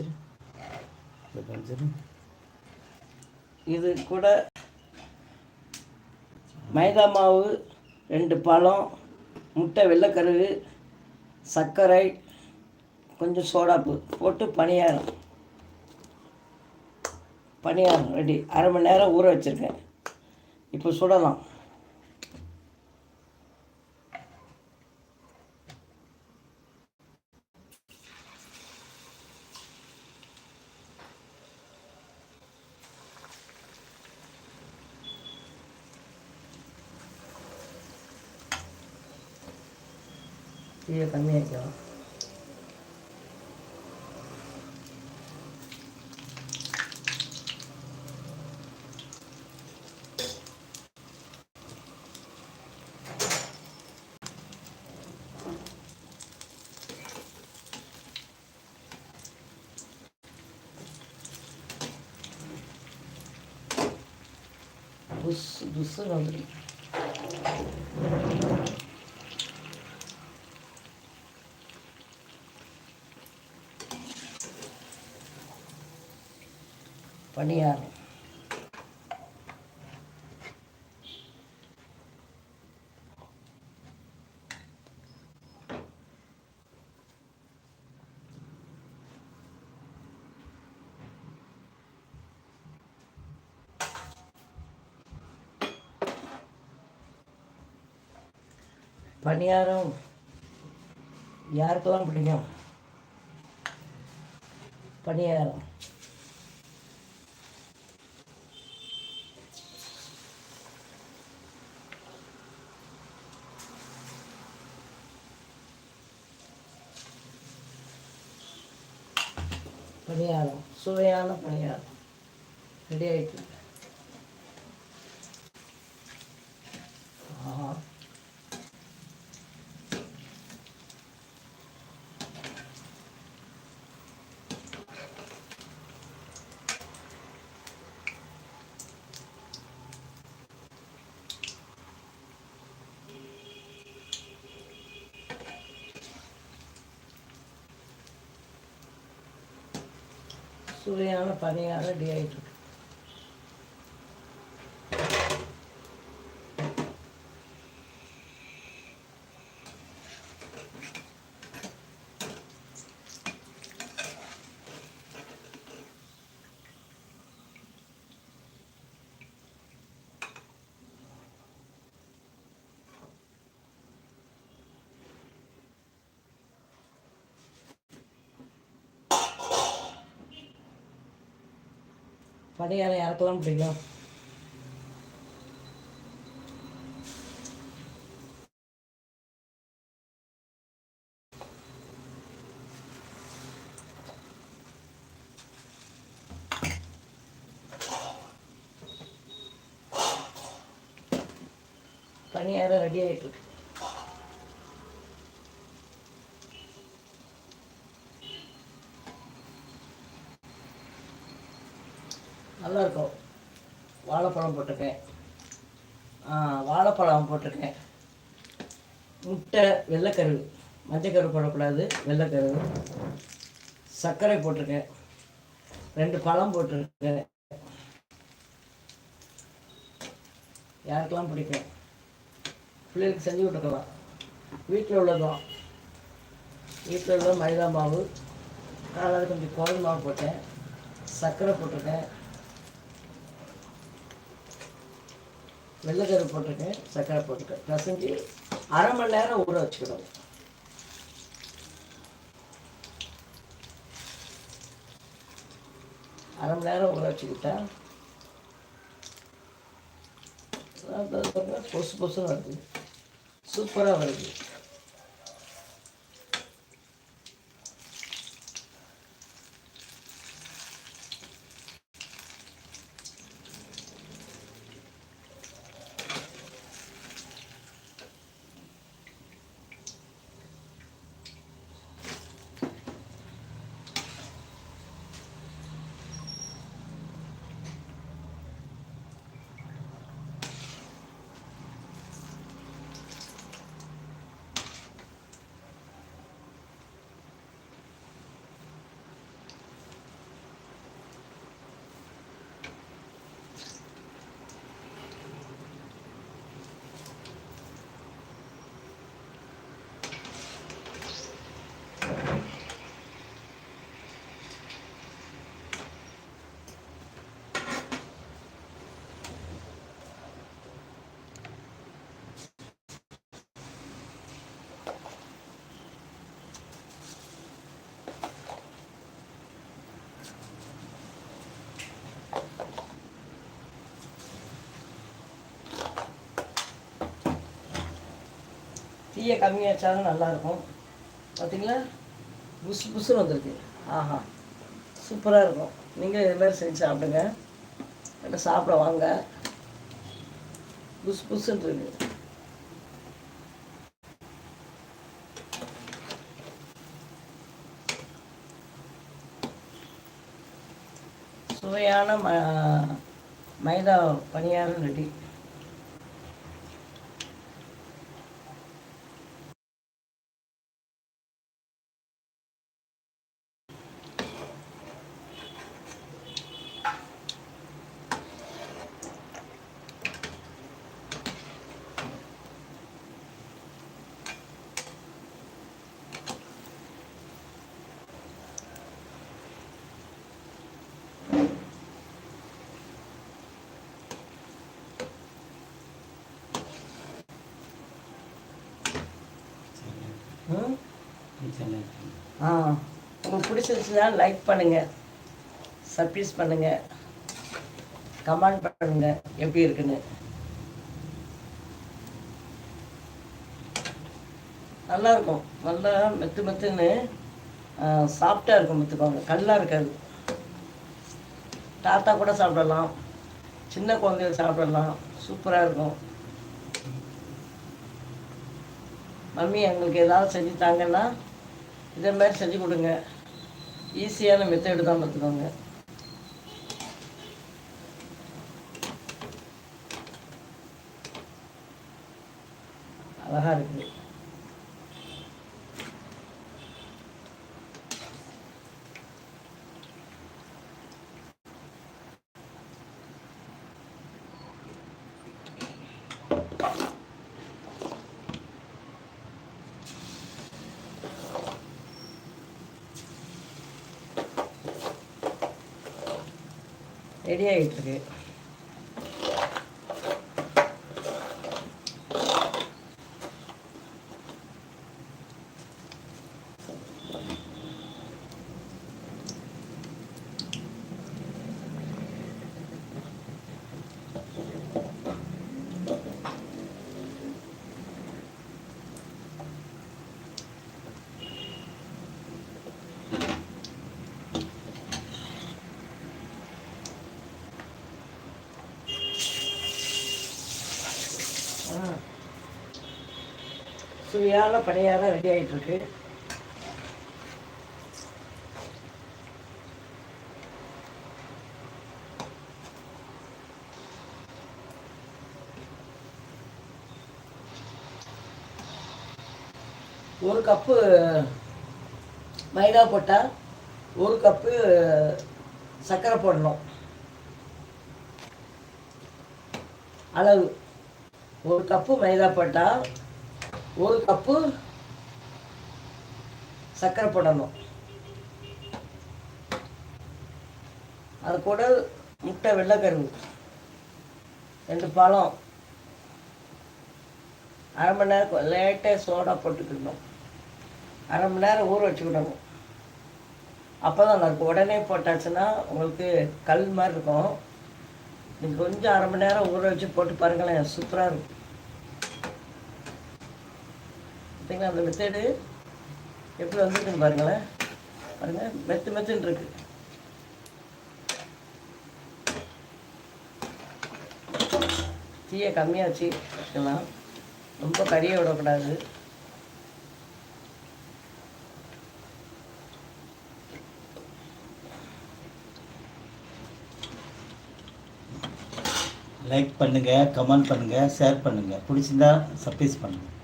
காமிச்சிரு இதை காமிச்சிரு இது கூட மைதா மாவு ரெண்டு பழம் முட்டை வெள்ளைக்கருவு சர்க்கரை கொஞ்சம் சோடாப்பு போட்டு பணியாரம். பணியாரம் ரெடி. அரை மணி நேரம் ஊற வச்சுருக்கேன். இப்போ சுடலாம். 집에 가면요. 무스 무스라 그래. பணியாரம் பணியாரம் யாருக்கெல்லாம் பிடிக்கும்? பணியாரம். பணியாரம் சுவையான பணியாரம் ரெடி ஆகிட்டு ஆஹா சுவையான பணியாரம் ரெடி ஆயிட்டு இருக்கு பணியாரம் யாருக்கெல்லாம் பிடிக்கும் பணியாரம் ரெடி ஆயிட்டு இருக்கு நல்லாயிருக்கும். வாழைப்பழம் போட்டிருக்கேன். ஆ, வாழைப்பழம் போட்டிருக்கேன். முட்டை வெள்ளைக்கரு மஞ்சக்கரு போடக்கூடாது வெள்ளைக்கருவு. சர்க்கரை போட்டிருக்கேன். ரெண்டு பழம் போட்டிருக்கேன். யாருக்கெல்லாம் பிடிக்கும்? பிள்ளைகளுக்கு செஞ்சு விட்டுருக்கலாம் வீட்டில் உள்ளதும் வீட்டில் உள்ள மைதா மாவு. காலையில் கொஞ்சம் கோவில் மாவு போட்டேன். சர்க்கரை போட்டிருக்கேன். வெள்ளைக்கரு போட்டிருக்கேன் சர்க்கரை போட்டிருக்கேன். பிசைஞ்சு அரை மணி நேரம் ஊற வச்சுக்கணும். அரை மணி நேரம் ஊற வச்சுக்கிட்டா பொசு பொசுன்னு வருது. சூப்பராக வருது. தீயை கம்மியாக வச்சாலும் நல்லாயிருக்கும். பார்த்தீங்களா புசு புசுன்னு வந்திருக்கு. ஆஹா. சூப்பராக இருக்கும். நீங்கள் இது மாதிரி செஞ்சு சாப்பிடுங்க. நல்லா சாப்பிட வாங்க. புசு புசுன்னு இருக்கு. சுவையான ம மைதா பணியாரம் ரெடி ம் ஆ உங்களுக்கு பிடிச்சிருச்சுன்னா லைக் பண்ணுங்கள் சர்ப்ரைஸ் பண்ணுங்கள் கமெண்ட் பண்ணுங்கள் எப்படி இருக்குன்னு. நல்லா இருக்கும் நல்லா மெத்து மெத்துன்னு சாஃப்டாக இருக்கும் மெத்துக்கோங்க. கல்லாக இருக்காது. தாத்தா கூட சாப்பிடலாம். சின்ன குழந்தைகள் சாப்பிடலாம். சூப்பராக இருக்கும். மம்மி எங்களுக்கு ஏதாவது செஞ்சு தாங்கன்னா இதே மாதிரி செஞ்சு கொடுங்க. ஈஸியான மெத்தேடு தான் பார்த்துக்கோங்க. அழகாக இருக்குது ரெடி ஆகிட்டுருக்கு சுவையான பணியாரம் ரெடி ஆகிட்டுருக்கு ஒரு கப்பு மைதா போட்டால் ஒரு கப்பு சர்க்கரை போடணும். அளவு. ஒரு கப்பு மைதா போட்டால் ஒரு கப்பு சர்க்கரை போடணும். அது கூட முட்டை வெள்ளைக்கருவு ரெண்டு பழம் அரை மணி நேரம் லேட்டாக சோடா போட்டுக்கிடணும் அரை மணி நேரம் ஊற வச்சுக்கிடணும். அப்போ தான் நல்லாயிருக்கும் உடனே போட்டாச்சுன்னா உங்களுக்கு கல் மாதிரி இருக்கும். நீங்கள் கொஞ்சம் அரை மணி நேரம் ஊற வச்சு போட்டு பாருங்களேன் சூப்பராக இருக்கும். பார்த்தீங்களா அந்த மெத்தேடு எப்படி வந்துருக்குன்னு பாருங்களேன். பாருங்கள் மெத்து மெத்துன்னு இருக்கு. தீயை கம்மியாச்சு வைக்கலாம் ரொம்ப கறியை விடக்கூடாது. லைக் பண்ணுங்கள் கமெண்ட் பண்ணுங்கள் ஷேர் பண்ணுங்கள் பிடிச்சிருந்தா சப்ரைஸ் பண்ணுங்கள்